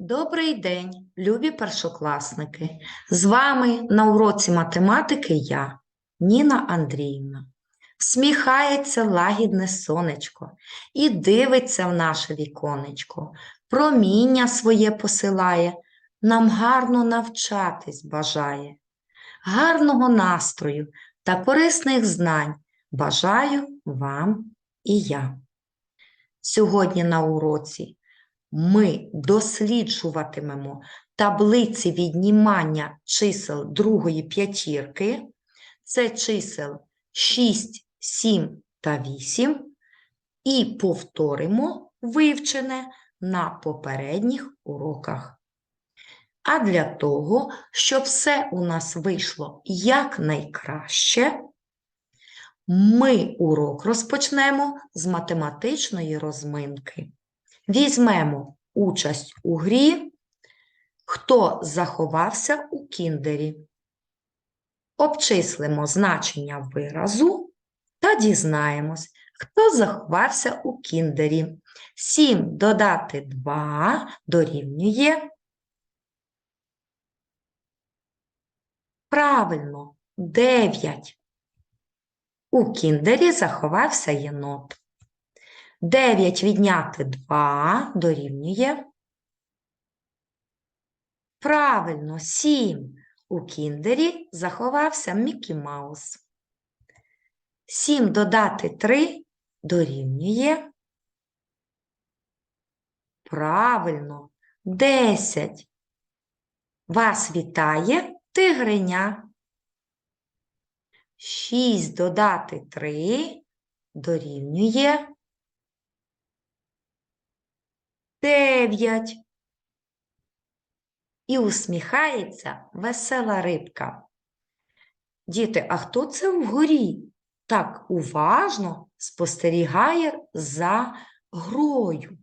Добрий день, любі першокласники! З вами на уроці математики я, Ніна Андріївна. Всміхається лагідне сонечко і дивиться в наше віконечко, проміння своє посилає, нам гарно навчатись бажає. Гарного настрою та корисних знань бажаю вам і я. Сьогодні на уроці ми досліджуватимемо таблиці віднімання чисел другої п'ятірки. Це чисел 6, 7 та 8. І повторимо вивчене на попередніх уроках. А для того, щоб все у нас вийшло якнайкраще, ми урок розпочнемо з математичної розминки. Візьмемо участь у грі, хто заховався у кіндері. Обчислимо значення виразу та дізнаємось, хто заховався у кіндері. 7 додати 2 дорівнює. Правильно, 9. У кіндері заховався єнот. 9 відняти 2 дорівнює. Правильно, 7. У кіндері заховався Мікі Маус. 7 додати 3 дорівнює. Правильно, 10. Вас вітає тигриня. 6 додати 3 дорівнює. Дев'ять. І усміхається весела рибка. Діти, а хто це вгорі? Так уважно спостерігає за грою.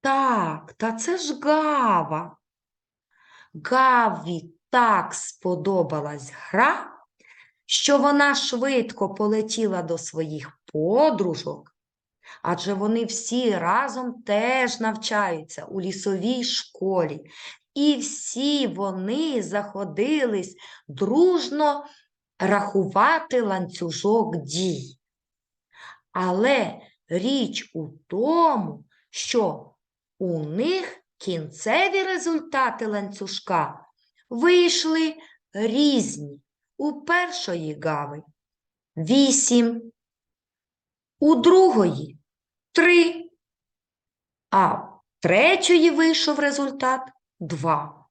Так, та це ж гава. Гаві так сподобалась гра, що вона швидко полетіла до своїх подружок адже вони всі разом теж навчаються у лісовій школі. І всі вони заходились дружно рахувати ланцюжок дій. Але річ у тому, що у них кінцеві результати ланцюжка вийшли різні. У першої гави вісім, у другої три, а в третьої вийшов результат два.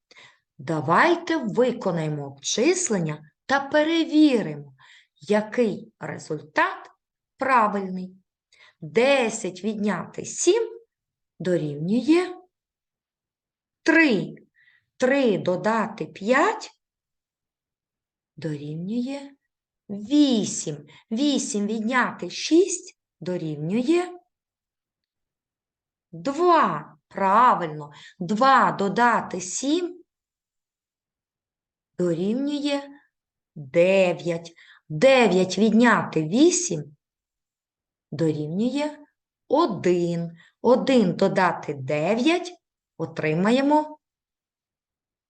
Давайте виконаємо обчислення та перевіримо, який результат правильний. 10 відняти 7 дорівнює 3. 3 додати 5 дорівнює 8. 8 відняти 6 дорівнює 2. Правильно. 2 додати 7 дорівнює 9. 9 відняти 8 дорівнює 1. 1 додати 9 отримаємо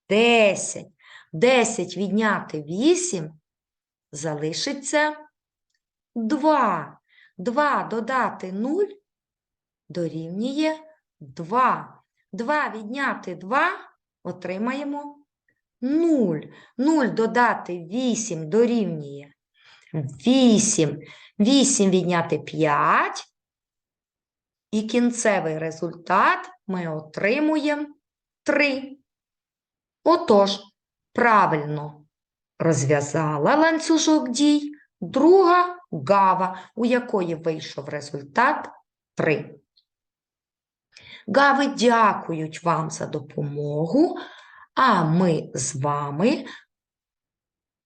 10. 10 відняти 8 залишиться 2. 2 додати 0 дорівнює 2. 2 відняти 2 отримаємо 0. 0 додати 8 дорівнює 8. 8 відняти 5. І кінцевий результат ми отримуємо 3. Отож, правильно розв'язала ланцюжок дій друга гава, у якої вийшов результат 3. Гави дякують вам за допомогу, а ми з вами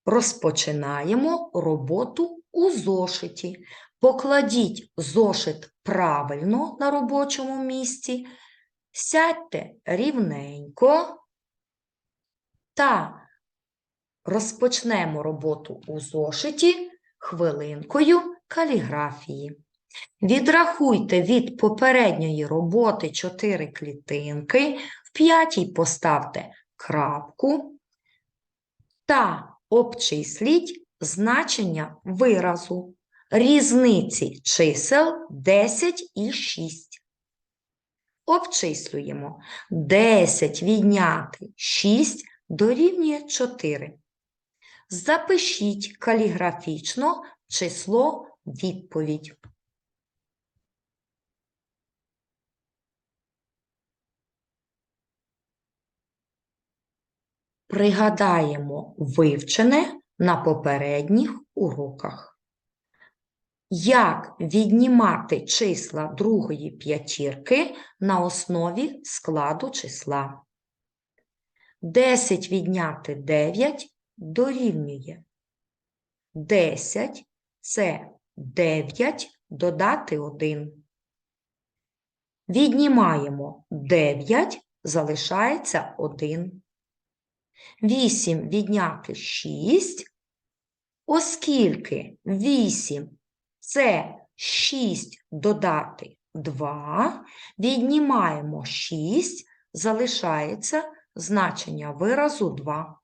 розпочинаємо роботу у зошиті. Покладіть зошит правильно на робочому місці, сядьте рівненько та розпочнемо роботу у зошиті хвилинкою каліграфії. Відрахуйте від попередньої роботи 4 клітинки, в п'ятій поставте крапку та обчисліть значення виразу різниці чисел 10 і 6. Обчислюємо 10 відняти 6 дорівнює 4. Запишіть каліграфічно число відповідь. Пригадаємо вивчене на попередніх уроках. Як віднімати числа другої п'ятірки на основі складу числа? 10 відняти 9 дорівнює. 10 – це 9 додати 1. Віднімаємо 9, залишається 1. 8 відняти 6, оскільки 8 – це 6 додати 2, віднімаємо 6, залишається значення виразу 2.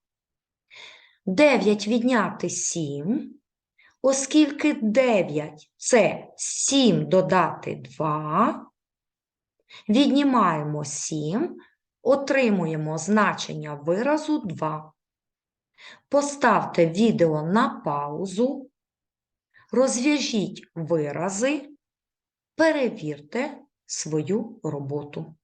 9 відняти 7, оскільки 9 – це 7 додати 2, віднімаємо 7, отримуємо значення виразу 2. Поставте відео на паузу, розв'яжіть вирази, перевірте свою роботу.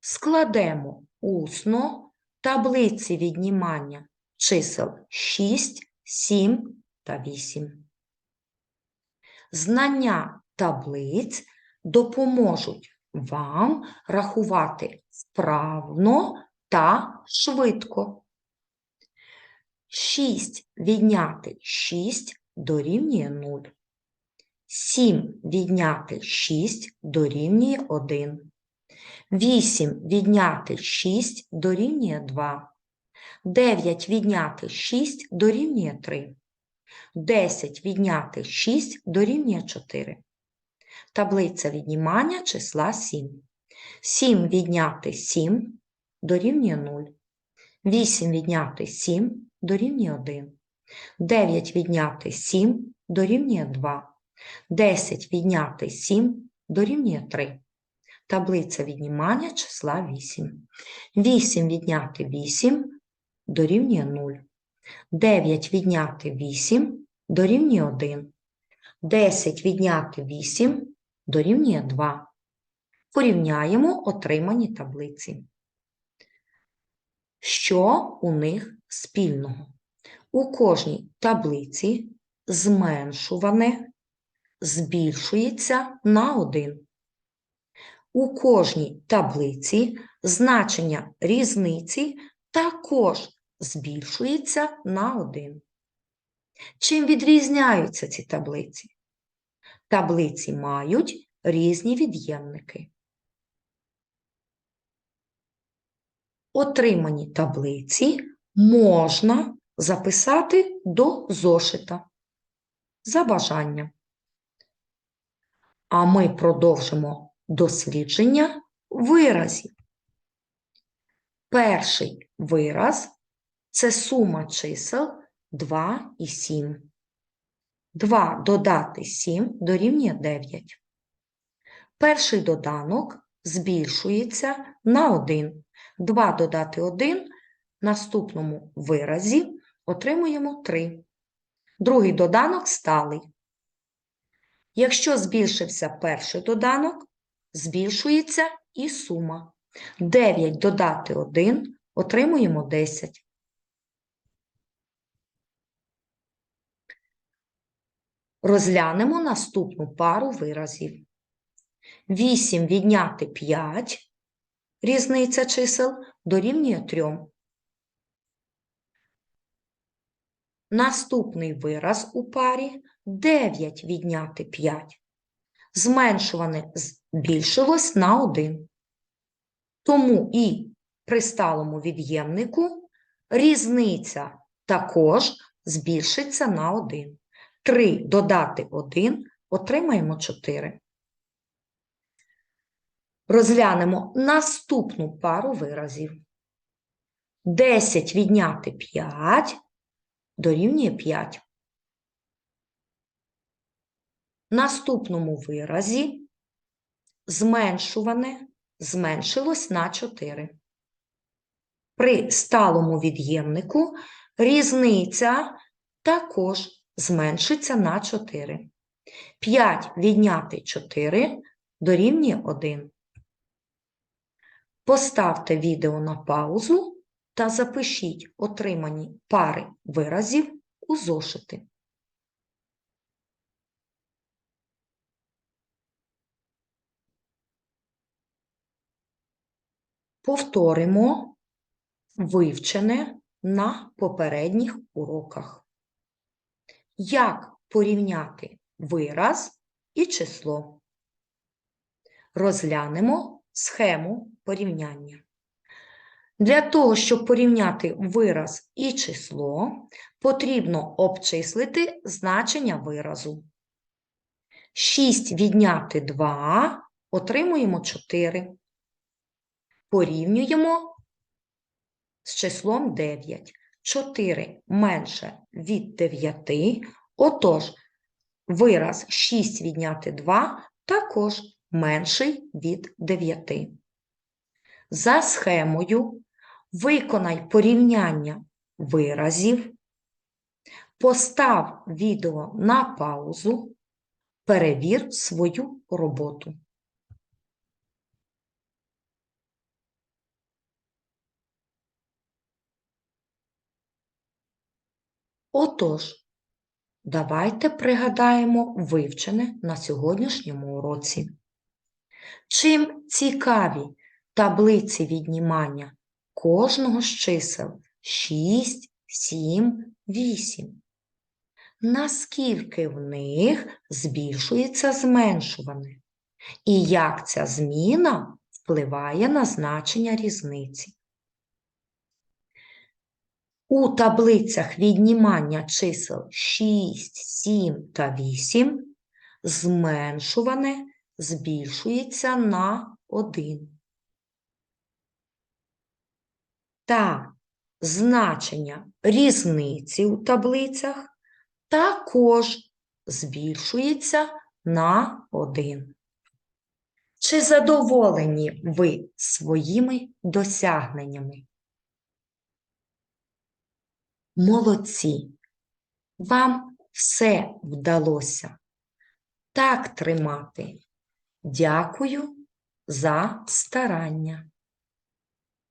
Складемо усно таблиці віднімання чисел 6, 7 та 8. Знання таблиць допоможуть вам рахувати вправно та швидко. 6 відняти 6 дорівнює 0. 7 відняти 6 дорівнює 1. 8 відняти 6 дорівнює 2. 9 відняти 6 дорівнює 3. 10 відняти 6 дорівнює 4. Таблиця віднімання числа 7. 7 відняти 7 дорівнює 0. 8 відняти 7 дорівнює 1. 9 відняти 7 дорівнює 2. 10 відняти 7 дорівнює 3. Таблиця віднімання числа 8. 8 відняти 8 дорівнює 0. 9 відняти 8 дорівнює 1. 10 відняти 8 дорівнює 2. Порівняємо отримані таблиці. Що у них спільного? У кожній таблиці зменшуване збільшується на 1. У кожній таблиці значення різниці також збільшується на 1. Чим відрізняються ці таблиці? Таблиці мають різні від'ємники. Отримані таблиці можна записати до зошита за бажанням. А ми продовжимо дослідження виразів. Перший вираз це сума чисел 2 і 7. 2 додати 7 дорівнює 9. Перший доданок збільшується на 1. 2 додати 1 в наступному виразі отримуємо 3. Другий доданок сталий. Якщо збільшився перший доданок, збільшується і сума. 9 додати 1 отримуємо 10. Розглянемо наступну пару виразів. 8 відняти 5, різниця чисел, дорівнює 3. Наступний вираз у парі 9 відняти 5. Зменшуване збільшилось на 1. Тому і при сталому від'ємнику різниця також збільшиться на 1. 3 додати 1, отримаємо 4. Розглянемо наступну пару виразів. 10 відняти 5 дорівнює 5. Наступному виразі зменшуване зменшилось на 4. При сталому від'ємнику різниця також зменшиться на 4. 5 відняти 4 дорівнює 1. Поставте відео на паузу та запишіть отримані пари виразів у зошити. Повторимо вивчене на попередніх уроках. Як порівняти вираз і число? Розглянемо схему порівняння. Для того, щоб порівняти вираз і число, потрібно обчислити значення виразу. 6 відняти 2 отримуємо 4. Порівнюємо з числом 9. 4 менше від 9, отож вираз 6 відняти 2 також менший від 9. За схемою виконай порівняння виразів, постав відео на паузу, перевір свою роботу. Отож, давайте пригадаємо вивчене на сьогоднішньому уроці. Чим цікаві таблиці віднімання кожного з чисел 6, 7, 8? Наскільки в них збільшується зменшуване? І як ця зміна впливає на значення різниці? У таблицях віднімання чисел 6, 7 та 8 зменшуване збільшується на 1. Та значення різниці у таблицях також збільшується на 1. Чи задоволені ви своїми досягненнями? Молодці! Вам все вдалося. Так тримати. Дякую за старання.